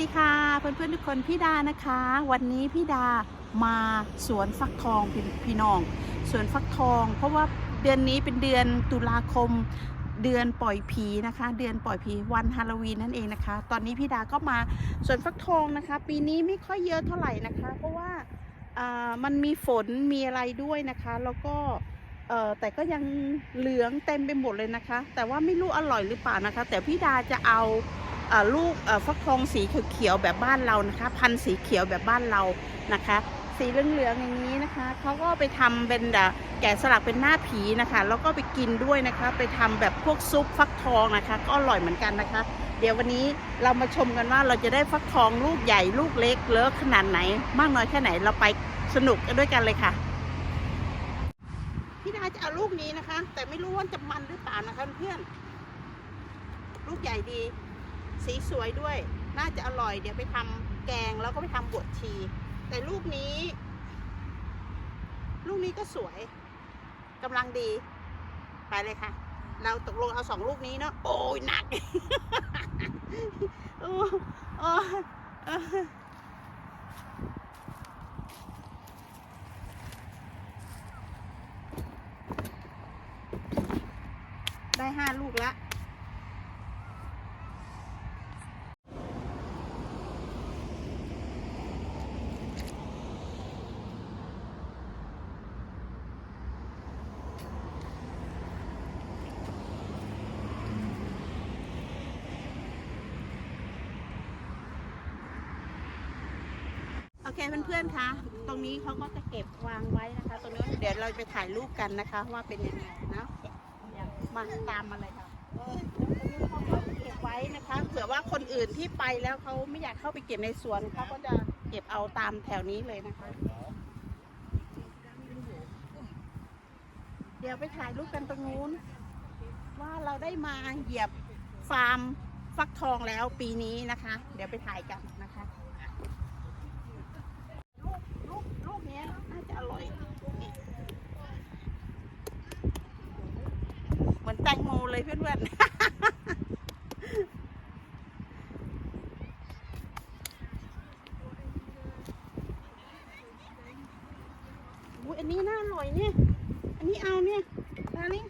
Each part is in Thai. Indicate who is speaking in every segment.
Speaker 1: ดีค่ะเพื่อนๆทุกคนพี่ดานะคะ วันนี้พี่ดามาสวนฟักทองพี่พี่น้อง สวนฟักทอง เพราะว่าเดือนนี้เป็นเดือนตุลาคม เดือนปล่อยผีนะคะ เดือนปล่อยผีวันฮาโลวีนนั่นเองนะคะ ตอนนี้พี่ดาก็มาสวนฟักทองนะคะ ปีนี้ไม่ค่อยเยอะเท่าไหร่นะคะ เพราะว่าามันมีฝนมีอะไรด้วยนะคะ แล้วก็แต่ก็ยังเหลืองเต็มไปหมดเลยนะคะ แต่ว่าไม่รู้อร่อยหรือเปล่านะคะ แต่พี่ดาจะเอา ลูกฟักทองสีเขียวๆแบบบ้านเรานะคะ พันธุ์สีเขียวแบบบ้านเรานะคะ สีเหลืองๆอย่างนี้นะคะเขาก็ไปทำเป็นแกะสลักเป็นหน้าผีนะคะ แล้วก็ไปกินด้วยนะคะ ไปทำแบบพวกซุปฟักทองนะคะ ก็อร่อยเหมือนกันนะคะ เดี๋ยววันนี้เรามาชมกันว่าเราจะได้ฟักทองลูกใหญ่ลูกเล็กเลิกขนาดไหน มากน้อยแค่ไหนเราไปสนุกกันด้วยกันเลยค่ะพี่ดาจะเอาลูกนี้นะคะ แต่ไม่รู้ว่าจะมันหรือเปล่านะคะเพื่อนลูกใหญ่ดี สีสวยด้วย น่าจะอร่อยเดี๋ยวไปทำแกงแล้วก็ไปทำบวชชี แต่ลูกนี้ ลูกนี้ก็สวยกำลังดี ไปเลยค่ะ เราตกลงเอาสองลูกนี้เนาะโอ้ยหนักโอ้โอ้ได้ห้าลูกละ เคเพื่อนๆคะ ตรงนี้เขาก็จะเก็บวางไว้นะคะ ตรงนี้นเดี๋ยวเราไปถ่ายรูปกันนะคะ ว่าเป็นยังไงนะมาตามมาเลยค่ะเออตรงนี้เขาก็เก็บไว้นะคะเผื่อว่าคนอื่นที่ไปแล้วเขาไม่อยากเข้าไปเก็บในสวนเขาก็จะเก็บเอาตามแถวนี้เลยนะคะ เดี๋ยวไปถ่ายรูปกันตรงนู้น ว่าเราได้มาเหยียบฟาร์มฟักทองแล้วปีนี้นะคะ เดี๋ยวไปถ่ายกันนะคะ ลูกลูกลูกเนี้ยน่าจะอร่อยนี่เหมือนแตงโม เลยเพื่อนๆอุ้ยอันนี้น่าอร่อยเนี่ย อันนี้เอาเนี่ยนานี่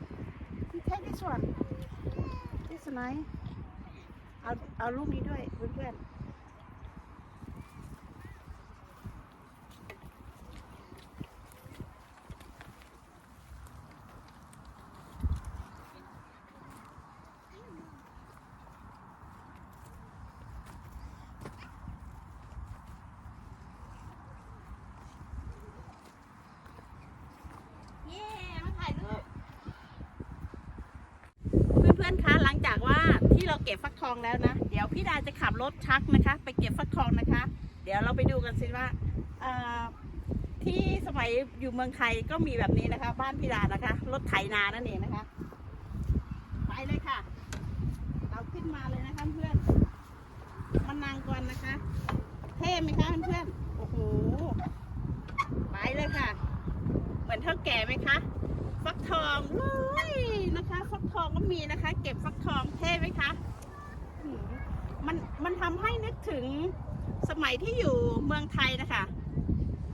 Speaker 1: พี่แท้ที่ส่วนที่สไนเอาเอาลูกนี้ด้วยเพื่อนๆ เย้มาถ่ายรูปเพื่อนๆ คะ หลังจาก ที่เราเก็บฟักทองแล้วนะ เดี๋ยวพี่ดาจะขับรถชักนะคะ ไปเก็บฟักทองนะคะ เดี๋ยวเราไปดูกันสิว่าที่สมัยอยู่เมืองไทยก็มีแบบนี้นะคะ บ้านพี่ดานะคะ รถไถนานั่นเองนะคะ ไปเลยค่ะ เราขึ้นมาเลยนะคะเพื่อนมันนางก่อนนะคะ เท่ไหมคะเพื่อนโอ้โหไปเลยค่ะ เหมือนเท่าแก่ไหมคะฟักทองเลยนะคะ ฟักทองก็มีนะคะ เก็บฟักทองเท่ไหมคะอืม มันมันทำให้นึกถึงสมัยที่อยู่เมืองไทยนะคะ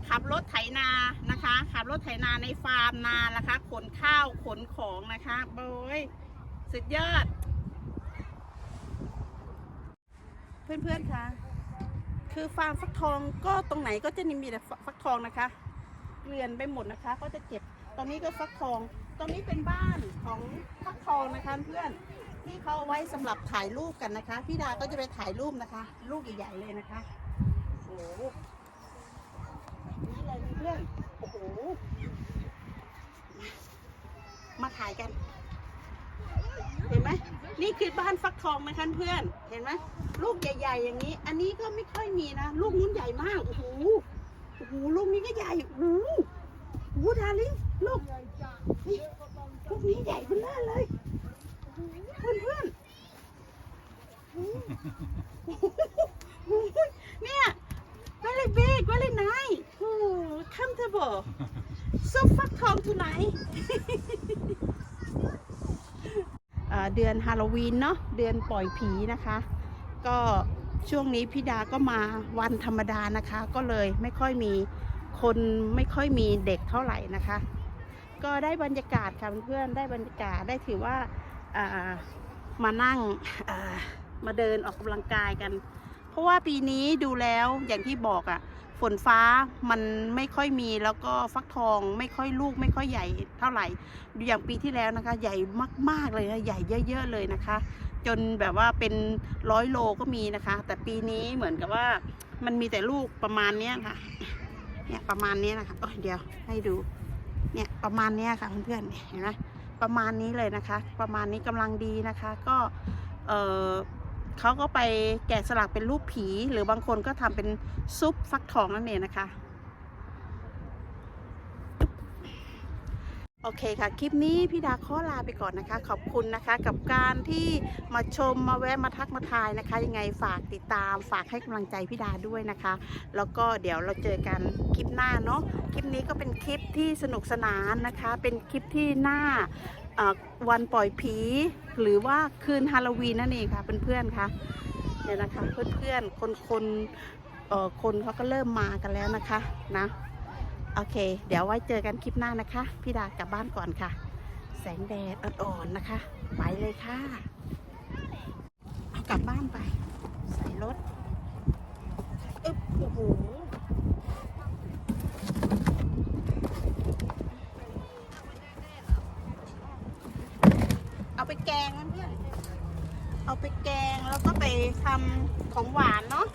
Speaker 1: ขับรถไถนานะคะ ขับรถไถนาในฟาร์มนานะคะ ขนข้าวขนของนะคะโบยสุดยอด เพื่อนๆคะคือฟาร์มฟักทองก็ตรงไหนก็จะมีแต่ฟักทองนะคะเกลื่อนไปหมดนะคะ ก็จะเก็บตรงนี้ก็ฟักทองตรงนี้เป็นบ้านของฟักทองนะคะเพื่อน ที่เขาเอาไว้สำหรับถ่ายรูปกันนะคะ พี่ดาก็จะไปถ่ายรูปนะคะ ลูกใหญ่ๆเลยนะคะโอ้โหนี่เลยเพื่อนโอ้โหมาถ่ายกัน เห็นไหมนี่คือบ้านฟักทองนะคะเพื่อน เห็นไหมลูกใหญ่ ๆ อย่างนี้ อันนี้ก็ไม่ค่อยมีนะ ลูกนู้นใหญ่มากโอ้โหโอ้โหลูกนี้ก็ใหญ่โอ้โหโอ้โหดาริงลูกลูกนี้ใหญ่เบ้อเร่อเลยเพื่อนเพื่อนๆโอ้โหเนี่ย very big very nice โอ้ comfortable so ฟักทอง tonight เดือนฮาโลวีนเนาะเดือนปล่อยผีนะคะ ก็ช่วงนี้พี่ดาก็มาวันธรรมดานะคะ ก็เลยไม่ค่อยมีคนไม่ค่อยมีเด็กเท่าไหร่นะคะ ก็ได้บรรยากาศค่ะเพื่อนๆได้บรรยากาศได้ถือว่าามานั่งมาเดินออกกำลังกายกัน เพราะว่าปีนี้ดูแล้วอย่างที่บอกอะ่ะ ฝนฟ้ามันไม่ค่อยมีแล้วก็ฟักทองไม่ค่อยลูกไม่ค่อยใหญ่เท่าไหร่อย่างปีที่แล้วนะคะ ใหญ่มากๆเลยนะใหญ่เยอะ ๆ เลยนะคะ จนแบบว่าเป็นร้อยโลก็มีนะคะ แต่ปีนี้เหมือนกับว่ามันมีแต่ลูกประมาณเนี้ยค่ะเนี่ยประมาณนี้นะคะโอ้ยเดี๋ยวให้ดูเนี่ยประมาณนี้ค่ะเพื่อนๆเเห็นไหมประมาณนี้เลยนะคะ ประมาณนี้กำลังดีนะคะ ก็เออ เขาก็ไปแกะสลักเป็นรูปผี หรือบางคนก็ทำเป็นซุปฟักทองนั่นเองนะคะ โอเคค่ะ คลิปนี้พี่ดาขอลาไปก่อนนะคะ ขอบคุณนะคะกับการที่มาชมมาแวะมาทักมาทายนะคะ ยังไงฝากติดตามฝากให้กำลังใจพี่ดาด้วยนะคะ แล้วก็เดี๋ยวเราเจอกันคลิปหน้าเนาะคลิปนี้ก็เป็นคลิปที่สนุกสนานนะคะ เป็นคลิปที่หน้า วันปล่อยผี หรือว่าคืนฮาโลวีนนั่นเองค่ะเพื่อนๆค่ะเนี่ยนะคะเพื่อนๆคนคนๆคนเขาก็เริ่มมากันแล้วนะคะนะโอเค เดี๋ยวไว้เจอกันคลิปหน้านะคะพี่ดากลับบ้านก่อนค่ะ แสงแดดอ่อนๆนะคะ ไปเลยค่ะ เอากลับบ้านไป ใส่รถอึ๊บโอ้โห เอา ไปแกงแกงแล้วก็ไปทำของหวานเนาะ